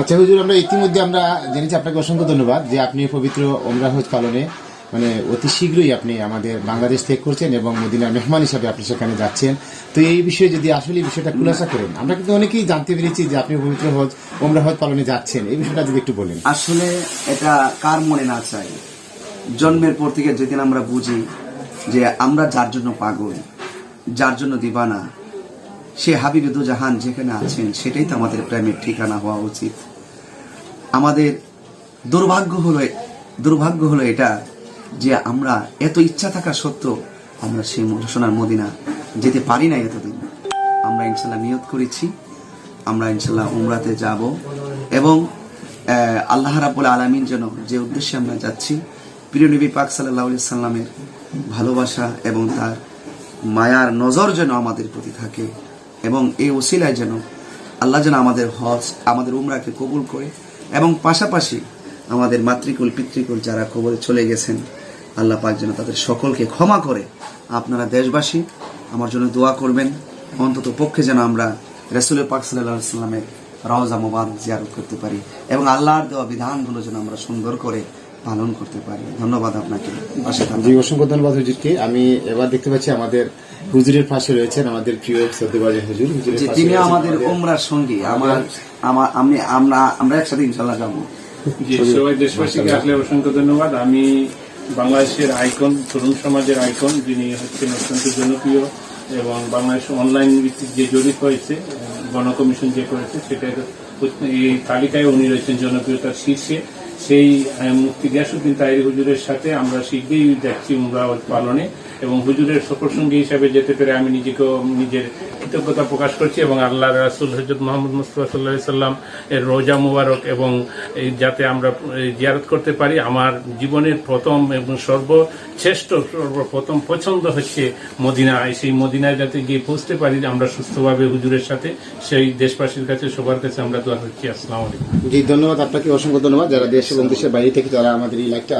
আচ্ছা হুজুর, আমরা ইতিমধ্যে আমরা জেনেছি আপনাকে অসংখ্য ধন্যবাদ যে আপনি পবিত্র ওমরা হজ পালনে মানে অতি শীঘ্রই আপনি আমাদের বাংলাদেশ ত্যাগ করছেন এবং মদিনার মেহমান হিসাবে আপনি সেখানে যাচ্ছেন। তো এই বিষয়ে যদি আসলে বিষয়টা খুলাসা করেন, আমরা কিন্তু অনেকেই জানতে পেরেছি যে আপনি পবিত্র হজ ওমরা হজ পালনে যাচ্ছেন। এই বিষয়টা যদি একটু বলেন। আসলে এটা কার মনে না চাই? জন্মের পর থেকে যেদিন আমরা বুঝি যে আমরা যার জন্য পাগল, যার জন্য দিবানা সে হাবিবে জাহান যেখানে আছেন, সেটাই তো আমাদের প্রেমের ঠিকানা হওয়া উচিত। আমাদের দুর্ভাগ্য হলো দুর্ভাগ্য হলো এটা যে আমরা এত ইচ্ছা থাকা সত্ত্বেও আমরা সেই সোনার মদিনা যেতে পারি না এতদিন। আমরা ইনশাল্লাহ নিয়ত করেছি। আমরা ইনশাল্লাহ উমরাতে যাব এবং আল্লাহ রাবুল আলমিন যেন যে উদ্দেশ্যে আমরা যাচ্ছি, প্রিয় নবী পাক সাল্লাহ সাল্লামের ভালোবাসা এবং তার মায়ার নজর যেন আমাদের প্রতি থাকে। এবং এই ওসিলায় যেন আল্লাহ যেন আমাদের হজ, আমাদের উমরাকে কবুল করে এবং পাশাপাশি আমাদের মাতৃকুল, পিতৃকুল যারা কবরে চলে গেছেন, আল্লাহ পাক যেন তাদের সকলকে ক্ষমা করে। আপনারা দেশবাসী, আমার জন্য দোয়া করবেন। অন্তত পক্ষে যেন আমরা রসুল পাক সাল্লাহ সাল্লামের রওজা মোবারক জিয়ারত করতে পারি এবং আল্লাহর দেওয়া বিধানগুলো যেন আমরা সুন্দর করে পালন করতে পারি। ধন্যবাদ আপনাকে। জি অসংখ্য ধন্যবাদ হুজুরকে। আমি এবার দেখতে পাচ্ছি আমাদের হুজুরের পাশে রয়েছেন আমাদের প্রিয় সত্যবাজী হুজুর হুজুরের তিনি আমাদের ওমরার সঙ্গী। আমার আমার আমি আমরা আমরা একসাথে ইনশাল্লাহ যাব। যে সবাই দেশবাসীকে আসলে অসংখ্য ধন্যবাদ। আমি বাংলাদেশের আইকন তরুণ সমাজের আইকন যিনি হচ্ছেন অত্যন্ত জনপ্রিয় এবং বাংলাদেশ অনলাইন ভিত্তিক যে জরিপ হয়েছে গণকমিশন যে করেছে সেটা এই তালিকায় উনি রয়েছেন জনপ্রিয়তার শীর্ষে। সেই মুক্তি গিয়াসুদ্দিন তাই হুজুরের সাথে আমরা শীঘ্রই যাচ্ছি উমরা পালনে। এবং হুজুরের সফর সঙ্গী হিসাবে যেতে পেরে আমি নিজেকেও, নিজের কৃতজ্ঞতা প্রকাশ করছি এবং আল্লাহ রাসুল হজরত মোহাম্মদ মুস্তফা সাল্লাহ সাল্লাম এর রোজা মুবারক এবং যাতে আমরা জিয়ারত করতে পারি, আমার জীবনের প্রথম এবং সর্বশ্রেষ্ঠ, সর্বপ্রথম পছন্দ হচ্ছে মদিনা সেই মদিনায় যাতে গিয়ে পৌঁছতে পারি, আমরা সুস্থভাবে হুজুরের সাথে, সেই দেশবাসীর কাছে, সবার কাছে আমরা দোয়া করছি। আসসালামু আলাইকুম। জি, ধন্যবাদ আপনাকে, অসংখ্য ধন্যবাদ। যারা দেশ এবং দেশের বাইরে থেকে, তারা আমাদের এই লাইভটা